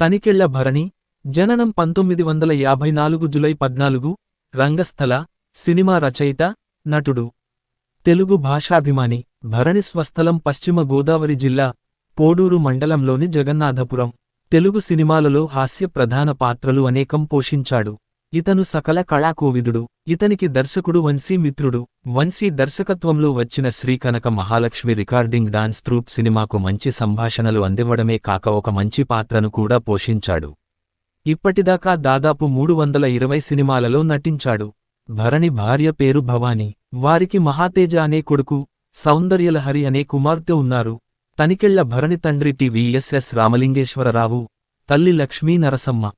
తనికెళ్ళ భరణి జననం పంతొమ్మిది వందల యాభై నాలుగు జులై పద్నాలుగు రంగస్థల సినిమా రచయిత నటుడు. తెలుగు భాషాభిమాని భరణి స్వస్థలం పశ్చిమ గోదావరి జిల్లా పోడూరు మండలంలోని జగన్నాథపురం. తెలుగు సినిమాలలో హాస్య ప్రధాన పాత్రలు అనేకం పోషించాడు. ఇతను సకల కళాకోవిదుడు. ఇతనికి దర్శకుడు వంశీ మిత్రుడు. వంశీ దర్శకత్వంలో వచ్చిన Srikanaka Mahalakshmi recording dance troupe సినిమాకు మంచి సంభాషణలు అందివ్వడమే కాక ఒక మంచి పాత్రను కూడా పోషించాడు. ఇప్పటిదాకా దాదాపు మూడు వందల ఇరవై సినిమాలలో నటించాడు. భరణి భార్య పేరు భవానీ. వారికి మహాతేజ అనే కొడుకు సౌందర్యలహరి అనే కుమార్తె ఉన్నారు. తనికెళ్ళ భరణి తండ్రి టివిఎస్ఎస్ రామలింగేశ్వరరావు తల్లి లక్ష్మీ నరసమ్మ.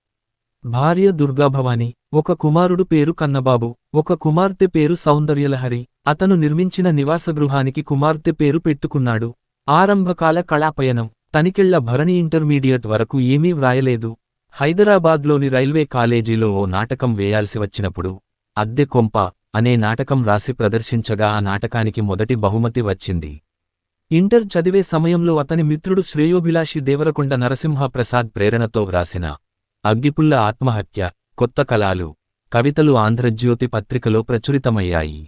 భార్య దుర్గాభవాని. ఒక కుమారుడు పేరు కన్నబాబు ఒక కుమార్తె పేరు సౌందర్యలహరి. అతను నిర్మించిన నివాసగృహానికి కుమార్తె పేరు పెట్టుకున్నాడు. ఆరంభకాల కళాపయనం. తనికెళ్ళ భరణి ఇంటర్మీడియట్ వరకు ఏమీ వ్రాయలేదు. హైదరాబాద్లోని రైల్వే కాలేజీలో ఓ నాటకం వేయాల్సి వచ్చినప్పుడు అద్దె కొంప అనే నాటకం రాసి ప్రదర్శించగా ఆ నాటకానికి మొదటి బహుమతి వచ్చింది. ఇంటర్ చదివే సమయంలో అతని మిత్రుడు శ్రేయోభిలాషి దేవరకొండ నరసింహ ప్రసాద్ ప్రేరణతో వ్రాసిన అగ్గిపుల్ల ఆత్మహత్య కొత్త కళాలు కవితలు ఆంధ్రజ్యోతి పత్రికలో ప్రచురితమయ్యాయి.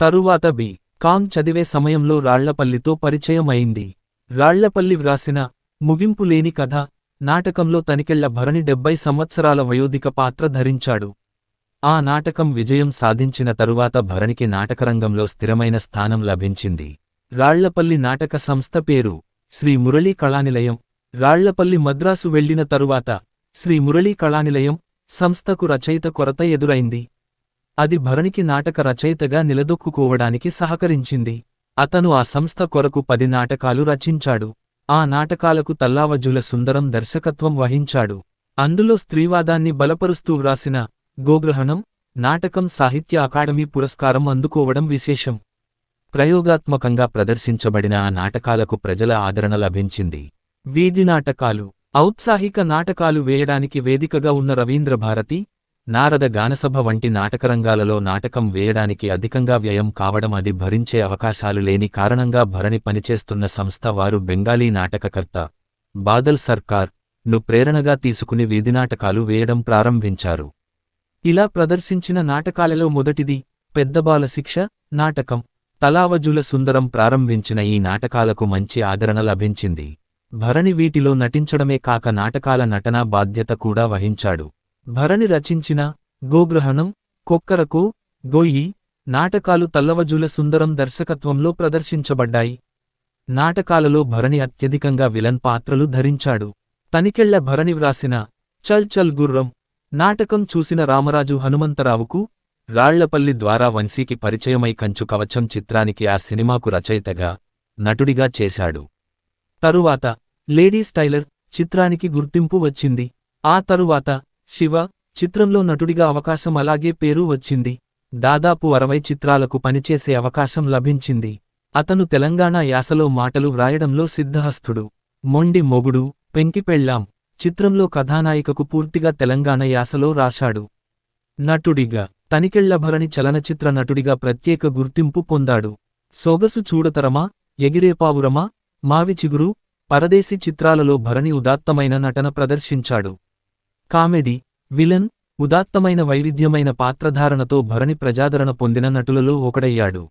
తరువాత బి. కాం చదివే సమయంలో రాళ్ళపల్లితో పరిచయం అయింది రాళ్ళపల్లి వ్రాసిన ముగింపు లేని కథ నాటకంలో తనికెళ్ళ భరణి డెబ్బై సంవత్సరాల వయోధిక పాత్ర ధరించాడు. ఆ నాటకం విజయం సాధించిన తరువాత భరణికి నాటకరంగంలో స్థిరమైన స్థానం లభించింది. రాళ్ళపల్లి నాటక సంస్థ పేరు శ్రీ మురళీ కళానిలయం. రాళ్ళపల్లి మద్రాసు వెళ్ళిన తరువాత శ్రీ మురళీ కళానిలయం సంస్థకు రచయిత కొరత ఎదురైంది. అది భరణికి నాటక రచయితగా నిలదొక్కుకోవడానికి సహకరించింది. అతను ఆ సంస్థ కొరకు పది నాటకాలు రచించాడు. ఆ నాటకాలకు తల్లావజుల సుందరం దర్శకత్వం వహించాడు. అందులో స్త్రీవాదాన్ని బలపరుస్తూ వ్రాసిన గోగ్రహణం నాటకం సాహిత్య అకాడమీ పురస్కారం అందుకోవడం విశేషం. ప్రయోగాత్మకంగా ప్రదర్శించబడిన ఆ నాటకాలకు ప్రజల ఆదరణ లభించింది. వీధి నాటకాలు ఔత్సాహిక నాటకాలు వేయడానికి వేదికగా ఉన్న రవీంద్ర భారతి నారద గానసభ వంటి నాటకరంగాలలో నాటకం వేయడానికి అధికంగా వ్యయం కావడం అది భరించే అవకాశాలు లేని కారణంగా భరణి పనిచేస్తున్న సంస్థ వారు బెంగాలీ నాటకకర్త. బాదల్ సర్కార్ను ప్రేరణగా తీసుకుని వీధి నాటకాలు వేయడం ప్రారంభించారు. ఇలా ప్రదర్శించిన నాటకాలలో మొదటిది పెద్దబాల శిక్ష నాటకం. తలావజుల సుందరం ప్రారంభించిన ఈ నాటకాలకు మంచి ఆదరణ లభించింది. భరణి వీటిలో నటించడమే కాక నాటకాల నటనా బాధ్యత కూడా వహించాడు. భరణి రచించిన గోగ్రహణం కొక్కరకు గొయ్యి నాటకాలు తల్లవజుల సుందరం దర్శకత్వంలో ప్రదర్శించబడ్డాయి. నాటకాలలో భరణి అత్యధికంగా విలన్ పాత్రలు ధరించాడు. తనికెళ్ళ భరణి వ్రాసిన చల్ చల్ గుర్రం నాటకం చూసిన రామరాజు హనుమంతరావుకు రాళ్ళపల్లి ద్వారా వంశీకి పరిచయమై కంచు కవచం చిత్రానికి ఆ సినిమాకు రచయితగా నటుడిగా చేశాడు. తరువాత లేడీస్ టైలర్ చిత్రానికి గుర్తింపు వచ్చింది. ఆ తరువాత శివ చిత్రంలో నటుడిగా అవకాశం అలాగే పేరు వచ్చింది. దాదాపు అరవై చిత్రాలకు పనిచేసే అవకాశం లభించింది. అతను తెలంగాణ యాసలో మాటలు వ్రాయడంలో సిద్ధహస్తుడు. మొండి మొగుడు పెంకిపెళ్ళాం చిత్రంలో కథానాయికకు పూర్తిగా తెలంగాణ యాసలో రాశాడు. నటుడిగా తనికెళ్ళభరణి చలనచిత్ర నటుడిగా ప్రత్యేక గుర్తింపు పొందాడు. సొగసు చూడతరమా ఎగిరేపావురమా మావి చిగురు పరదేశీ చిత్రాలలో భరణి ఉదాత్తమైన నటన ప్రదర్శించాడు. కామెడీ విలన్ ఉదాత్తమైన వైవిధ్యమైన పాత్రధారణతో భరణి ప్రజాదరణ పొందిన నటులలో ఒకడయ్యాడు.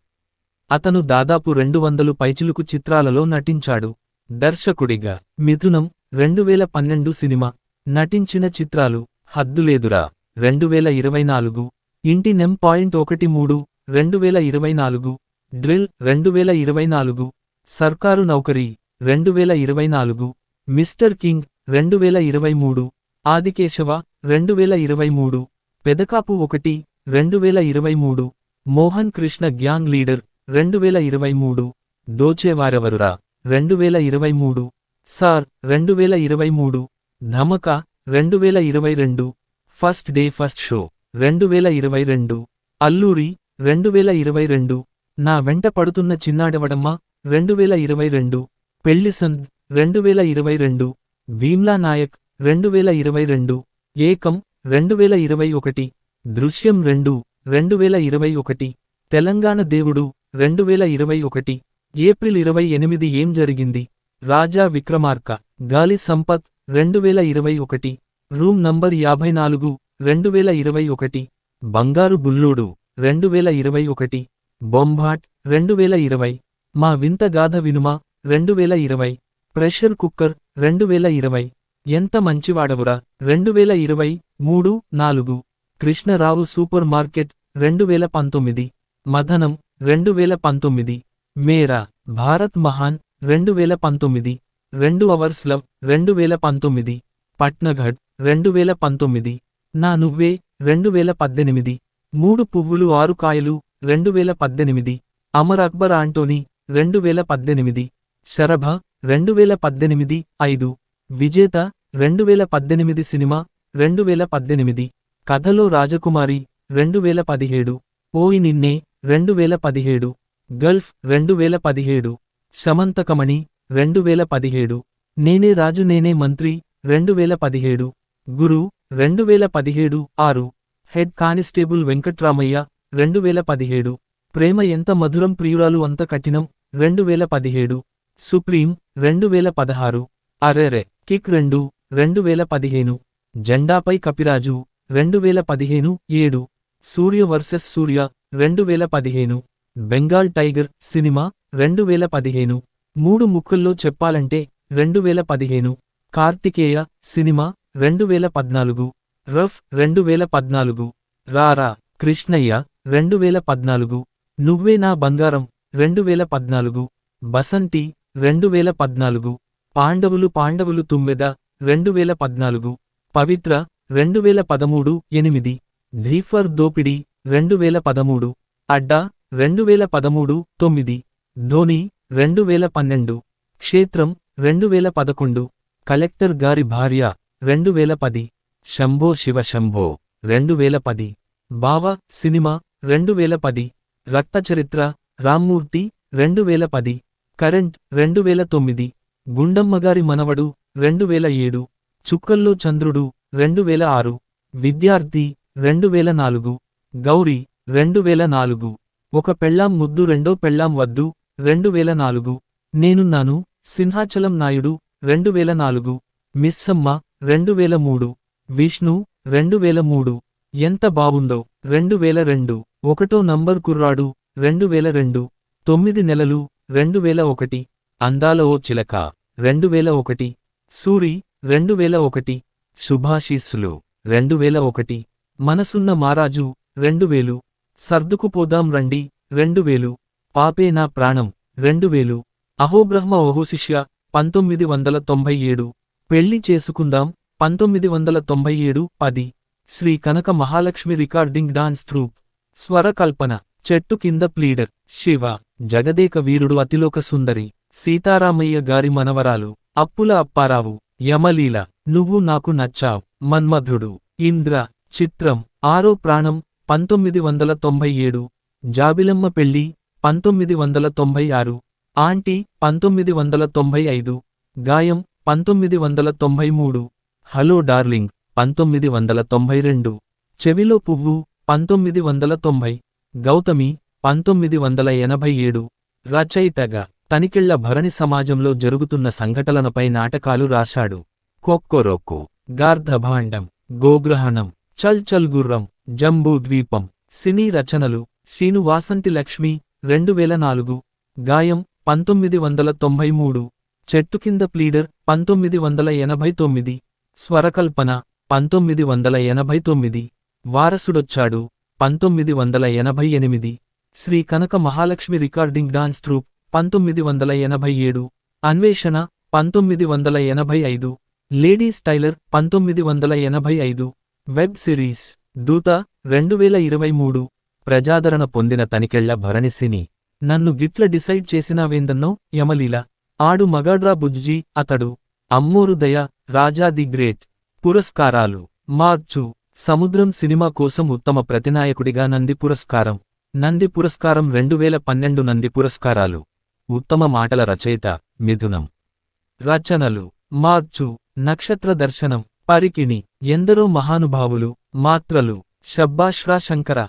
అతను దాదాపు రెండు వందలు పైచిలుకు చిత్రాలలో నటించాడు. దర్శకుడిగా మిథునం రెండు వేల పన్నెండు సినిమా నటించిన చిత్రాలు హద్దులేదురా రెండు వేల ఇరవై నాలుగు ఇంటి నెం పాయింట్ ఒకటి మూడు రెండు వేల ఇరవై నాలుగు డ్రిల్ రెండు వేల ఇరవై నాలుగు సర్కారు నౌకరీ రెండు వేల ఇరవై నాలుగు మిస్టర్ కింగ్ రెండు వేల ఇరవై మూడు ఆదికేశవ రెండు వేల ఇరవై మూడు పెదకాపు ఒకటి రెండు వేల ఇరవై మూడు మోహన్ కృష్ణ గ్యాంగ్ లీడర్ రెండు వేల ఇరవై మూడు దోచేవారెవరురా రెండు వేల ఇరవై మూడు సార్ రెండు వేల ఇరవై మూడు ధమక రెండు వేల ఇరవై రెండు ఫస్ట్ డే ఫస్ట్ షో రెండు వేల ఇరవై రెండు అల్లూరి రెండు వేల ఇరవై రెండు నా వెంట పడుతున్న చిన్నాడవడమ్మ రెండు వేల ఇరవై రెండు పెళ్ళిసంద్ రెండు వేల ఇరవై రెండు భీమ్లా నాయక్ రెండు వేల ఇరవై రెండు ఏకం రెండు వేల ఇరవై ఒకటి దృశ్యం రెండు రెండు వేల ఇరవై ఒకటి తెలంగాణ దేవుడు రెండు వేల ఇరవై ఒకటి ఏప్రిల్ ఇరవై ఎనిమిది ఏం జరిగింది? రాజా విక్రమార్క గాలి సంపత్ రెండు వేల ఇరవై ఒకటి రూమ్ నంబర్ యాభై నాలుగు రెండు వేల ఇరవై ఒకటి బంగారు బుల్లూడు రెండు వేల ఇరవై ఒకటి బొంబాట్ రెండు వేల ఇరవై మా వింత గాథ వినుమా? రెండు వేల ఇరవై ప్రెషర్ కుక్కర్ రెండు వేల ఇరవై ఎంత మంచివాడవురా రెండు వేల ఇరవై మూడు నాలుగు కృష్ణరావు సూపర్ మార్కెట్ రెండు వేల పంతొమ్మిది మథనం రెండు వేల పంతొమ్మిది మేరా భారత్ మహాన్ రెండు వేల పంతొమ్మిది రెండు అవర్స్ లవ్ రెండు వేల పంతొమ్మిది పట్నఘడ్ రెండు వేల పంతొమ్మిది నా నువ్వే రెండు వేల పద్దెనిమిది మూడు పువ్వులు ఆరు కాయలు రెండు వేల పద్దెనిమిది అమర్ అక్బర్ ఆంటోనీ రెండు వేల పద్దెనిమిది శరభ రెండు వేల పద్దెనిమిది ఐదు. విజేత రెండు వేల పద్దెనిమిది సినిమా రెండు వేల పద్దెనిమిది. కథలో రాజకుమారి రెండు వేల పదిహేడు. పోయి నిన్నే రెండు వేల పదిహేడు. గల్ఫ్ రెండు వేల పదిహేడు. శమంతకమణి రెండు వేల పదిహేడు. నేనే రాజు నేనే మంత్రి రెండు వేల పదిహేడు. గురు రెండు వేల పదిహేడు ఆరు. హెడ్ కానిస్టేబుల్ వెంకట్రామయ్య రెండు వేల పదిహేడు. ప్రేమ ఎంత మధురం ప్రియురాలు అంత కఠినం రెండు వేల పదిహేడు. సుప్రీం రెండు వేల పదహారు అరెరె కిక్ రెండు రెండు వేల పదిహేను జెండాపై కపిరాజు రెండు వేల పదిహేను ఏడు. సూర్య వర్సెస్ సూర్య రెండు వేల పదిహేను బెంగాల్ టైగర్ సినిమా రెండు వేల పదిహేను మూడు ముక్కుల్లో చెప్పాలంటే రెండు వేల పదిహేను కార్తికేయ సినిమా రెండు వేల పద్నాలుగు రఫ్ రెండు వేల పద్నాలుగు రారా కృష్ణయ్య రెండు వేల పద్నాలుగు నువ్వే నా బంగారం రెండు వేల పద్నాలుగు బసంతి రెండు వేల పద్నాలుగు. పాండవులు పాండవులు తుమ్మెద. రెండు వేల పద్నాలుగు. పవిత్ర. రెండు వేల పదమూడు. ఎనిమిది. ధీఫర్ దోపిడి. రెండు వేల పదమూడు. అడ్డా. రెండు వేల పదమూడు. తొమ్మిది. ధోని. రెండు వేల పన్నెండు. క్షేత్రం. రెండు వేల పదకొండు. కలెక్టర్ గారి భార్య. రెండు వేల పది. శంభో శివ శంభో. రెండు వేల పది. బావ. సినిమా. రెండు వేల పది రక్తచరిత్ర రామ్మూర్తి. రెండు వేల పది. కరెంట్ రెండు వేల తొమ్మిది గుండమ్మగారి మనవడు రెండు వేల ఏడు చుక్కల్లో చంద్రుడు రెండు వేల ఆరు విద్యార్థి రెండు వేల నాలుగు గౌరీ రెండు వేల నాలుగు ఒక పెళ్ళాం ముద్దు రెండో పెళ్ళాం వద్దు రెండు వేల నాలుగు నేనున్నాను సింహాచలం నాయుడు రెండు వేల నాలుగు మిస్సమ్మ రెండు వేల మూడు విష్ణు రెండు వేల మూడు ఎంత బావుందో రెండు వేల రెండు ఒకటో నంబర్ కుర్రాడు రెండు వేల రెండు తొమ్మిది నెలలు రెండు వేల ఒకటి అందాల ఓ చిలక. రెండు వేల ఒకటి సూరి. రెండు వేల ఒకటి శుభాశీస్సులు రెండు వేల ఒకటి మనసున్న మారాజు. రెండు వేలు సర్దుకుపోదాం రండి. రెండు వేలు పాపే నా ప్రాణం. రెండు వేలు అహోబ్రహ్మ ఓహోశిష్య పంతొమ్మిది వందల తొంభై ఏడు పెళ్ళి చేసుకుందాం. పంతొమ్మిది వందల తొంభై ఏడు పది. Sri Kanaka Mahalakshmi recording dance troupe. Swarakalpana. Chettu Kinda pleader Shiva Jagadeka Veerudu Athiloka Sundari Seetharamaiah gari Manavaralu Appula Apparao Yamaleela నువ్వు నాకు నచ్చావ్ మన్మధుడు ఇంద్ర చిత్రం ఆరో ప్రాణం పంతొమ్మిది వందల తొంభై ఏడు జాబిలమ్మ పెళ్ళి పంతొమ్మిది వందల తొంభై ఆరు ఆంటీ పంతొమ్మిది వందల తొంభై ఐదు గాయం పంతొమ్మిది వందల తొంభై మూడు హలో డార్లింగ్ పంతొమ్మిది వందల తొంభై రెండు చెవిలో పువ్వు పంతొమ్మిది వందల తొంభై గౌతమి పంతొమ్మిది వందల ఎనభై ఏడు. రచయితగా తనికిళ్ళ భరణి సమాజంలో జరుగుతున్న సంఘటనలపై నాటకాలు రాశాడు. కొక్కొరొక్కు గార్ధభాండం గోగ్రహణం చల్ చల్ గుర్రం జంబూ ద్వీపం సినీ రచనలు శ్రీను వాసంతి లక్ష్మి రెండు వేల నాలుగు. గాయం పంతొమ్మిది వందల తొంభై మూడు. చెట్టు కింద ప్లీడర్ పంతొమ్మిది వందల ఎనభై తొమ్మిది. స్వరకల్పన పంతొమ్మిది వందల ఎనభై తొమ్మిది. వారసుడొచ్చాడు. పంతొమ్మిది వందల ఎనభై ఎనిమిది Sri Kanaka Mahalakshmi recording dance troupe పంతొమ్మిది వందల ఎనభై ఏడు అన్వేషణ పంతొమ్మిది వందల ఎనభై ఐదు లేడీస్ టైలర్ పంతొమ్మిది వందల ఎనభై ఐదు వెబ్ సిరీస్ దూత రెండు వేల ఇరవై మూడు ప్రజాదరణ పొందిన తనికెళ్ళ భరణిసిని. నన్ను గిట్ల డిసైడ్ చేసినావేందన్నో యమలీల. ఆడు మగాడ్రా బుజ్జీ అతడు. అమ్మూరు దయ రాజా ది గ్రేట్. పురస్కారాలు. మార్చు. సముద్రం సినిమా కోసం ఉత్తమ ప్రతినాయకుడిగా నంది పురస్కారం. నంది పురస్కారం రెండు వేల పన్నెండు నంది పురస్కారాలు. ఉత్తమ మాటల రచయిత మిథునం. రచనలు మార్చు నక్షత్ర దర్శనం పరికిణి ఎందరో మహానుభావులు మాత్రలు శబ్బాశ్రా శంకర